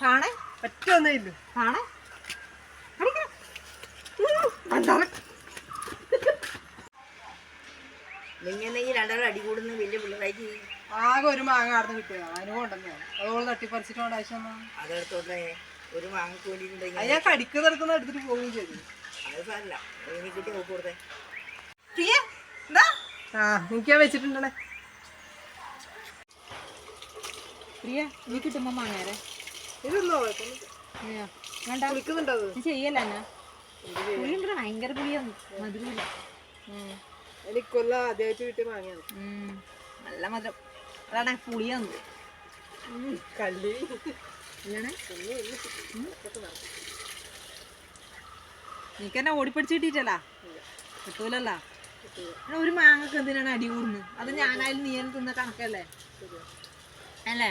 കാണേ? പറ്റൊന്നേ ഇല്ല. കാണേ? ഇങ്ങനെ ഈ രണ്ടര അടി കൂടുന്ന വലിയ പിള്ളേരായിട്ട് ആകെ ഒരു മാങ്ങ ആടുന്ന് കിട്ടിയതാ അതിന് കൊണ്ടുവന്നേ അതോൾ തട്ടിപ്പറിച്ചിട്ട് കൊണ്ട് ആവശ്യം അതെടുത്തോട്ടെ ഒരു മാങ്ങക്ക് വേണ്ടിയിട്ടുണ്ടെങ്കിൽ അത് ഞാൻ കടിക്കുന്ന എടുത്തിട്ട് പോവുകയും ചെയ്തു. അത് സാരല്ല എനിക്ക് കിട്ടി നോക്കി കൊടുത്തേ. പ്രിയ ആ എനിക്ക് വെച്ചിട്ടുണ്ടേ പ്രിയ നീ കിട്ടുമ്പോ മാങ്ങാരെ. ചെയ്യല്ല പുളിയുണ്ട് ഭയങ്കര പുളിയാണ് മധുരമില്ല ആദ്യമായിട്ട് നല്ല മധുരം. അതാണ് കല്ലി നീക്കെന്നെ ഓടിപ്പിടിച്ച് കിട്ടിയിട്ടല്ല കിട്ടൂലല്ല? ഒരു മാങ്ങക്ക് എന്തിനാണ് അടി കൂടുന്നത്? അത് ഞാനായാലും നീ തിന്ന കണക്കല്ലേ? അല്ലേ?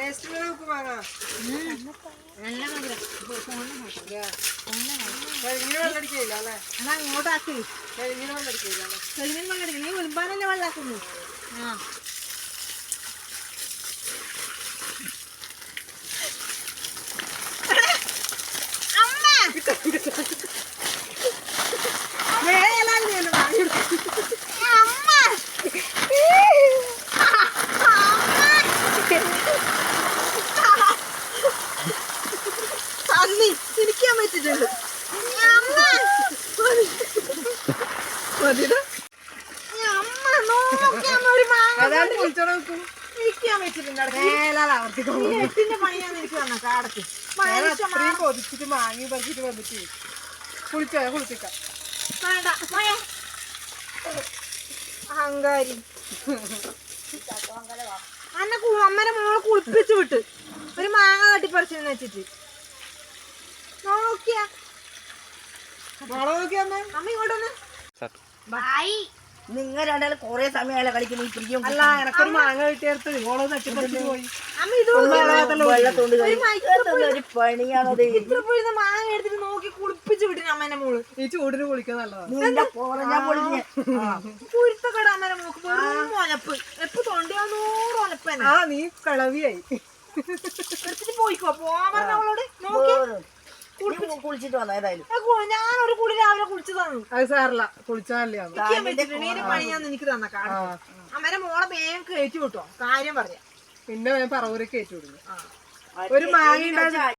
ടേസ്റ്റ് ഉപ്പ് മാങ്ങ നല്ല മധുരം. ഫോണിൽ നോക്കാം കരിഞ്ഞ വെള്ളം അടിക്കില്ല അല്ലേ? എന്നാ അങ്ങോട്ടാക്കി കരിഞ്ഞ വെള്ളം അടിക്കില്ല അല്ലേ? ചെളിമീൻ വെള്ളം നീ ഒലിമ്പാനല്ലേ വെള്ളാക്കുന്നു? ആ അന്നി ഇരിക്കാൻ പറ്റിട്ടുണ്ട് മതിയുടെ അമ്മ നോക്കിയാ ഒരു മാങ്ങ അതാണ് കുളിച്ചോടെ വെക്കും ഇരിക്കാൻ വെച്ചിട്ടുണ്ട് അവിടെ. ഈ എട്ടിന്റെ പണിയാന്ന് എനിക്ക് വന്ന കാടത്ത് ഞാൻ അത്രയും കൊതിച്ചിട്ട് മാങ്ങി പറിച്ചിട്ട് വന്നിട്ട് കുളിച്ചോ? കുളിപ്പിക്കാം. അഹങ്കാരി. അന്നെ അമ്മനെ മോളെ കുളിപ്പിച്ചു വിട്ട്. ഒരു മാങ്ങ തട്ടിപ്പറിച്ചെന്ന് വെച്ചിട്ട്. നോക്കിയാ. മോളെ നോക്കിയമ്മേ അമ്മ. ഇങ്ങോട്ടൊന്ന് നിങ്ങൾ രണ്ടാളും കുറെ സമയമല്ല കളിക്കുന്ന ഈ പ്രിയം അല്ല എനക്കൊരു മാങ്ങ കിട്ടിയടുത്ത് ഓളോ പോയി? ഒരു പണിയാണത് മാങ്ങ എടുത്തിട്ട് നോക്കി കുളിപ്പിച്ചു വിട്ടിന് അമ്മേനെ മോൾ. ഈ ചൂടിന് കുളിക്കുന്നത് നല്ലതാണ് നിന്റെ പോറഞ്ഞ പൊളിഞ്ഞ്. കുരുത്തക്കട അമ്മേനെ മോക്ക് വെറും ഒലപ്പ്. എപ്പ് തൊണ്ടിയാ നൂറ് ഒലപ്പ് തന്നെ ആ നീ കളവിയായി. എടുത്തിട്ട് പോയിക്കോ. പോവാൻ പറഞ്ഞ അവളോട് നോക്കി. നീ കുളിച്ചിട്ട് ഞാനൊരു രാവിലെ കുളിച്ചു തന്നു. അത് സാറില്ല നീ എനിക്ക് തന്ന. കാട് അമ്മേരെ മോളെ വേഗം കയറ്റി വിട്ടോ. കാര്യം പറയാം. പിന്നെ ഞാൻ പറവൂരൊക്കെ കയറ്റി വിടുന്നു. ഒരു മാങ്ങ ഉണ്ടായിരുന്നു